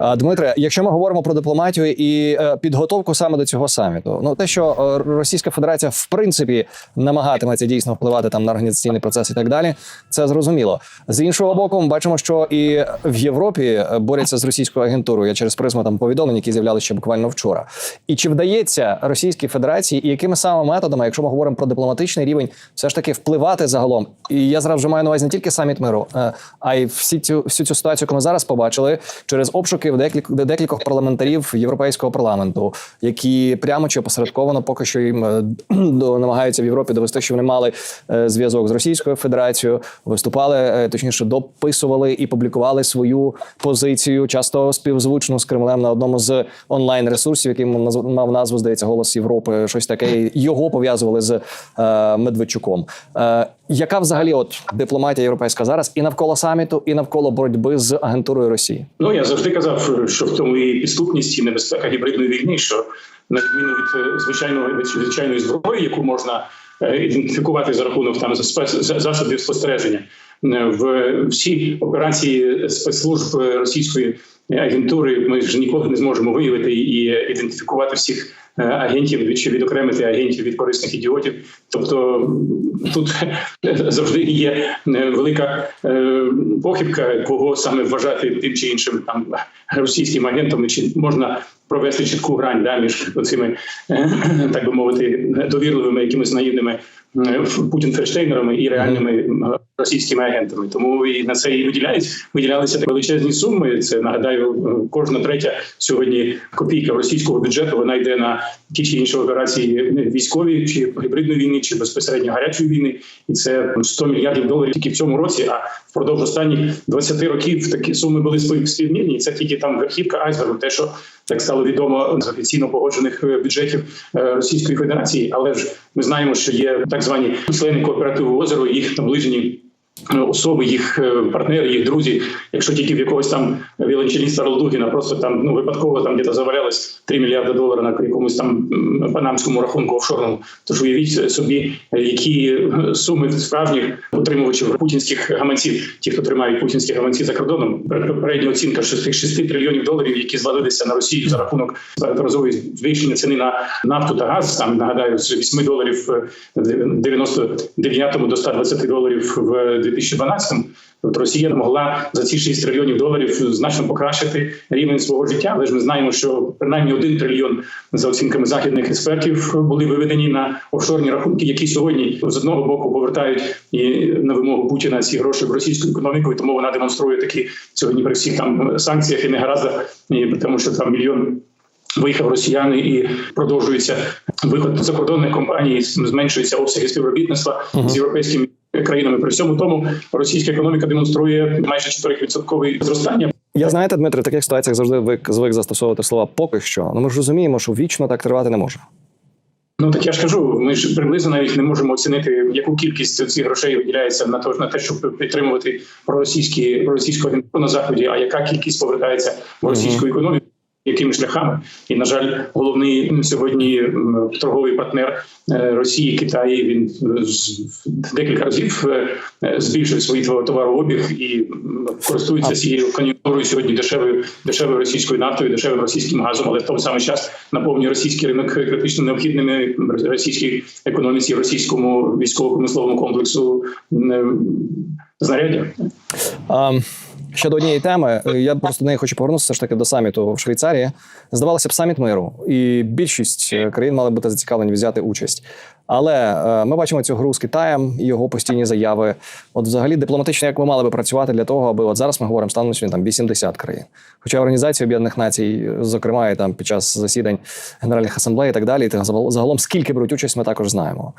А, Дмитре, якщо ми говоримо про дипломатію і е, підготовку саме до цього саміту, ну те, що е, Російська Федерація в принципі намагатиметься дійсно впливати там на організаційний процес і так далі, це зрозуміло. З іншого боку, ми бачимо, що і в Європі е, борються з російською агентурою. Я через призму там повідомлень, які з'являлися ще буквально вчора. І чи вдається Російській Федерації, і якими саме методами, якщо ми говоримо про дипломатичний рівень, все ж таки впливати загалом? І я зразу вже маю на увазі не тільки саміт миру, е, а й всі цю всю цю ситуацію, яку ми зараз побачили через обшуки в декількох, парламентарів європейського парламенту, які прямо чи опосередковано поки що їм е, до- намагаються в Європі довести, що вони мали е, зв'язок з Російською Федерацією, виступали е, точніше, дописували і публікували свою позицію, часто співзвучну з Кремлем на одному з онлайн ресурсів, який мав назву, здається, голос Європи, щось таке. Його пов'язували з Медведчуком. Яка взагалі от дипломатія європейська зараз і навколо саміту, і навколо боротьби з агентурою Росії? Ну я завжди казав, що в тому і підступність і небезпека гібридної війни, що на відміну від е, звичайного від звичайної зброї, яку можна е, ідентифікувати за рахунок там за- засобів спостереження, в всі операції спецслужб е, російської агентури ми ж ніколи не зможемо виявити і ідентифікувати всіх е, агентів чи відокремити агентів від корисних ідіотів. Тобто тут завжди є е, велика е, похибка, кого саме вважати тим чи іншим там російським агентом, чи можна провести чітку грань да, між цими, так би мовити, довірливими якимись наївними е, Путін-ферштейнерами і реальними російськими агентами. Тому і на це і виділяють виділялися так величезні суми. Це нагадаю, е, кожна третя сьогодні копійка російського бюджету. Вона йде на ті чи інші операції військові, чи гібридної війни, чи безпосередньо гарячої війни, і це 100 мільярдів доларів тільки в цьому році. А впродовж останніх 20 років такі суми були спів- співмірні. І це тільки там верхівка айсбергу, те, що так стало відомо з офіційно погоджених е, бюджетів е, Російської Федерації. Але ж ми знаємо, що є так звані члени кооперативу озеро, їх наближені. Е, Особи, їх е, партнери, їх друзі, якщо тільки в якогось там віолончеліста Ролдугіна просто там ну випадково там десь завалялось 3 мільярди доларів на якомусь там панамському рахунку офшорному. Тож уявіть собі, які е, суми справжніх утримувачів путінських гаманців, ті, хто тримають путінські гаманці за кордоном, передня оцінка 6, 6 трильйонів доларів, які звалилися на Росію за рахунок разової збільшення ціни на нафту та газ. Там нагадаю з 8 доларів е, в 99-му до 120 доларів в 2012-му. От Росія могла за ці 6 трильйонів доларів значно покращити рівень свого життя, але ж ми знаємо, що принаймні 1 трильйон за оцінками західних експертів були виведені на офшорні рахунки, які сьогодні з одного боку повертають і на вимогу Путіна ці гроші в російську економіку, і тому вона демонструє такі сьогодні при всіх там санкціях і негараздах, і тому що там мільйон. Виїхав росіяни і продовжується виход закордонних компаній, зменшуються обсяги співробітництва з європейськими країнами. При всьому тому російська економіка демонструє майже 4% зростання. Я знаєте, Дмитре, в таких ситуаціях завжди звик, звик застосовувати слова поки що. Ну ми ж розуміємо, що вічно так тривати не може. Ну так я ж кажу, ми ж приблизно навіть не можемо оцінити, яку кількість цих грошей виділяється на то на те, щоб підтримувати проросійські проросійську на заході. А яка кількість повертається в російську економіку? Якими шляхами, і на жаль, головний сьогодні торговий партнер е, Росії Китай. Він е, декілька разів е, збільшив свій товар- товарообіг і користується цією кон'юнктурою сьогодні дешевою дешевою російською нафтою, дешевим російським газом, але в той самий час наповнює російський ринок критично необхідними російській економіці, російському військово-промисловому комплексу знаряддя. А, ще до однієї теми, е, я просто до неї хочу повернутися все ж таки до саміту в Швейцарії. Здавалося б, саміт миру, і більшість е, країн мали бути зацікавлені взяти участь. Але е, ми бачимо цю гру з Китаєм і його постійні заяви. От, взагалі, дипломатично, як ми мали би працювати для того, аби от зараз ми говоримо станом там 80 країн. Хоча Організація Об'єднаних Націй, зокрема, і там під час засідань генеральних асамблей і так далі, і загалом скільки беруть участь, ми також знаємо.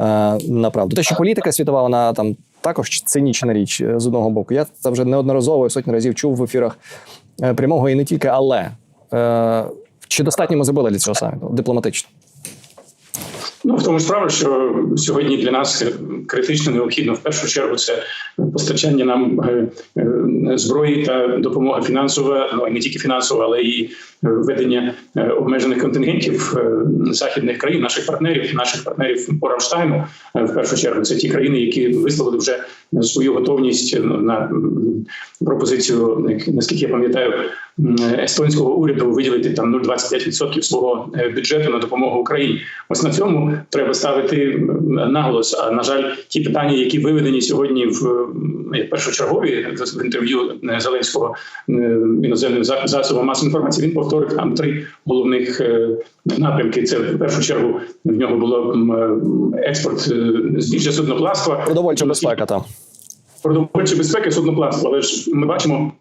Е, направду, те, що політика світова, вона там також цинічна річ е, з одного боку. Я це вже неодноразово сотні разів чув в ефірах е, прямого і не тільки, але чи достатньо ми зробили для цього саміту дипломатично? Ну в тому справа, що сьогодні для нас критично необхідно в першу чергу це постачання нам зброї та допомога фінансова, ну і не тільки фінансова, але і введення е, обмежених контингентів е, західних країн, наших партнерів, наших партнерів по Рамштайну. е, В першу чергу це ті країни, які висловили вже свою готовність ну, на пропозицію, наскільки я пам'ятаю, естонського уряду виділити там 0,25% свого е, бюджету на допомогу Україні. Ось на цьому треба ставити наголос. А на жаль, ті питання, які виведені сьогодні в першочергові в інтерв'ю е, Зеленського е, іноземним за- засобам масової інформації, він повторив там три головних е, напрямки. Це в першу чергу в нього було е, експорт збільшення суднопластва, Продовольча безпека там. продовольча безпека суднопластва. Але ж ми бачимо.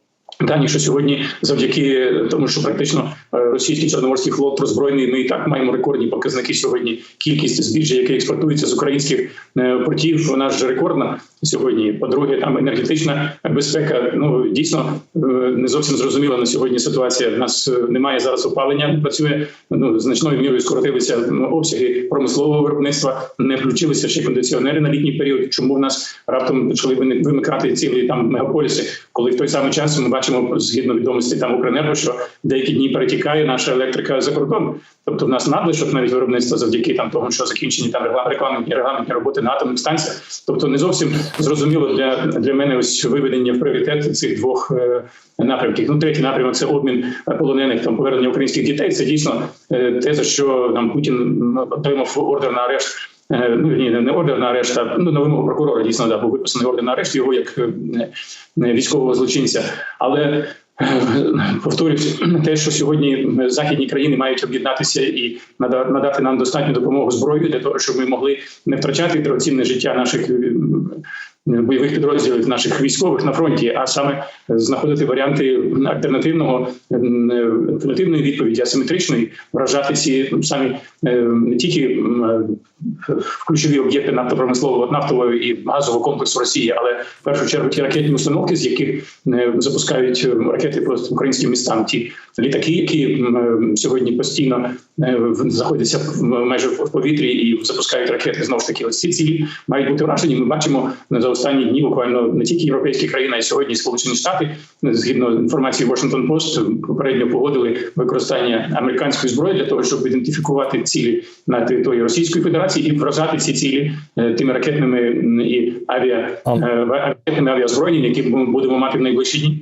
Дані, що сьогодні, завдяки тому, що практично е, російський чорноморський флот роззброєний, ми і так маємо рекордні показники сьогодні. Кількість збіжжя, яке експортується з українських е, портів, вона ж рекордна сьогодні. По-друге, там енергетична безпека. Ну дійсно е, не зовсім зрозуміла на сьогодні ситуація. У нас немає зараз опалення. Працює ну значною мірою скоротилися ну, обсяги промислового виробництва. Не включилися ще кондиціонери на літній період. Чому в нас раптом почали вимикати цілі там мегаполіси, коли в той самий час ми бачимо згідно відомості там Укренерго, що деякі дні перетікає наша електрика за кордон. Тобто в нас надлишок навіть виробництва завдяки там тому, що закінчені там рекламні регламентні роботи на атомних станціях. Тобто не зовсім зрозуміло для, для мене ось виведення в пріоритет цих двох е, напрямків. Ну, третій напрямок це обмін полонених там повернення українських дітей. Це дійсно е, те, за що нам Путін отримав ордер на арешт. Е, Ну ні, не ордер на арешт, а ну на вимогу прокурора дійсно да, був виписаний ордер на арешт його як е, е, військового злочинця. Але повторюсь, те, що сьогодні західні країни мають об'єднатися і нада- надати нам достатню допомогу зброєю для того, щоб ми могли не втрачати дорогоцінне життя наших бойових підрозділів, наших військових на фронті, а саме знаходити варіанти альтернативного е, альтернативної відповіді, асиметричної, вражати ці самі е, не тільки е, ключові об'єкти нафтопромислового нафтового і газового комплексу Росії, але в першу чергу ті ракетні установки, з яких запускають ракети по українським містам, ті літаки, які сьогодні постійно знаходяться в- майже в повітрі і запускають ракети. Знову ж таки, ось ці цілі мають бути вражені. Ми бачимо за останні дні буквально не тільки європейські країни, а й сьогодні Сполучені Штати, згідно інформації Washington Post, попередньо погодили використання американської зброї для того, щоб ідентифікувати цілі на території Російської Федерації і вражати ці цілі е, тими ракетними і авіа Ам. е, ракетними авіазброєнням, які ми будемо мати в найближчі дні.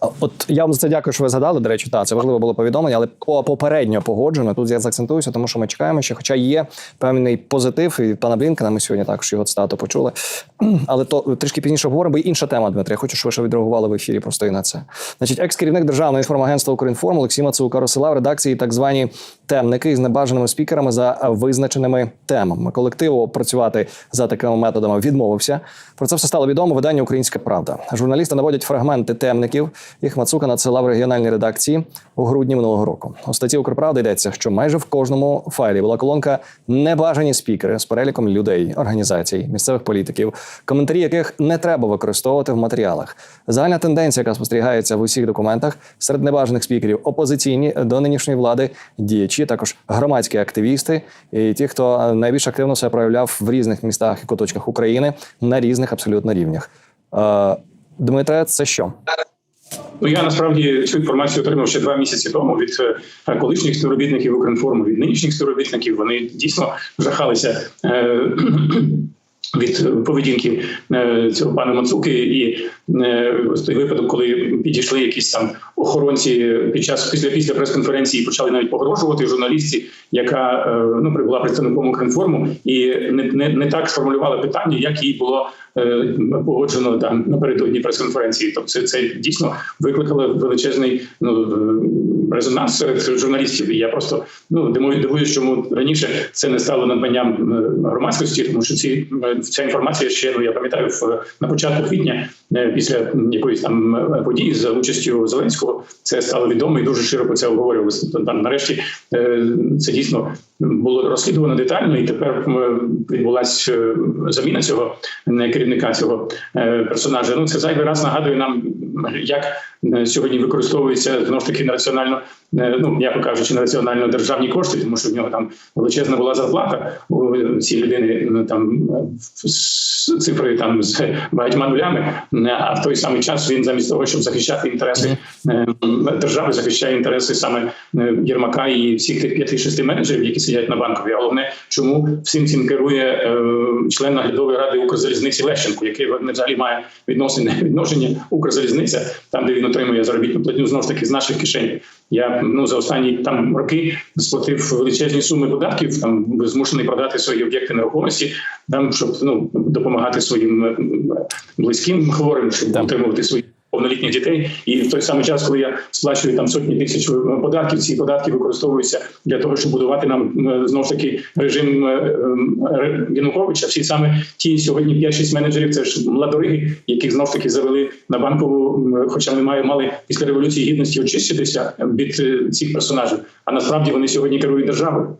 От я вам за це дякую, що ви згадали. До речі, та це важливо було повідомлення, але по- попередньо погоджено. Тут я заакцентуюся, тому що ми чекаємо ще, хоча є певний позитив і пана Блінкена. Ми сьогодні також його цитату почули. Але то трішки пізніше обговоримо, бо інша тема, Дмитрий. Я хочу, щоб ви ще відреагували в ефірі просто і на це. Значить, екс-керівник державного інформагентства «Укрінформ» Олексій Мацука розсилав редакції так звані темники із небажаними спікерами за визначеними темами. Колективу працювати за такими методами відмовився. Про це все стало відомо. Видання Українська Правда. Журналісти наводять фрагменти темників. Їх Мацука надсилав регіональні редакції у грудні минулого року. У статті Укрправди йдеться, що майже в кожному файлі була колонка небажані спікери з переліком людей, організацій, місцевих політиків, коментарі яких не треба використовувати в матеріалах. Загальна тенденція, яка спостерігається в усіх документах серед небажаних спікерів, опозиційні до нинішньої влади діячі, також громадські активісти і ті, хто найбільш активно себе проявляв в різних містах і куточках України на різних абсолютно рівнях. Е, Дмитре, це що? Ну я насправді цю інформацію отримав ще два місяці тому від е, колишніх співробітників Укрінформу, від нинішніх співробітників. Вони дійсно жахалися. Від поведінки е, цього пана Мацуки, і е, ось той випадок, коли підійшли якісь там охоронці під час після після прес-конференції, почали навіть погрожувати журналістці, яка е, ну прибула представником Укрінформу, і не, не, не так сформулювала питання, як їй було погоджено там напередодні прес-конференції. Тобто це, це дійсно викликало величезний ну е, резонанс серед журналістів. І я просто ну дивую, дивуюсь, чому раніше це не стало надбанням е, громадськості, тому що ці е, ця інформація ще ну я пам'ятаю в на початку квітня, е, після якоїсь там е, події за участю Зеленського, це стало відомо і дуже широко це обговорювалося. Там нарешті е, це дійсно було розслідувано детально, і тепер е, відбулася е, заміна цього е, керівника цього персонажа. Ну це зайвий раз нагадує нам, як сьогодні використовується знову ж таки національно, ну м'яко кажучи, на національно державні кошти, тому що в нього там величезна була зарплата у цієї людини. ну, Там з цифрою там з багатьма нулями. А в той самий час він замість того, щоб захищати інтереси держави, захищає інтереси саме Єрмака і всіх тих п'яти-шести менеджерів, які сидять на банковій. А головне, чому всім цим керує е, член наглядової ради Укрзалізниці Лещенко, який не взагалі має відносини відношення Укрзалізниця, там де він отримує заробітну платню знову ж таки з наших кишень. Я ну за останні там роки сплатив величезні суми податків. Там змушений продати свої об'єкти нерухомості, там щоб ну допомагати своїм е, близьким хворим, щоб Так. утримувати свої повнолітніх дітей. І в той самий час, коли я сплачую там сотні тисяч е, податків, ці податки використовуються для того, щоб будувати нам е, знову ж таки режим е, Януковича. Всі саме ті сьогодні 5-6 менеджерів, це ж младориги, яких знов таки завели на банкову, хоча вони мали, мали після революції гідності очиститися від цих персонажів. А насправді вони сьогодні керують державою.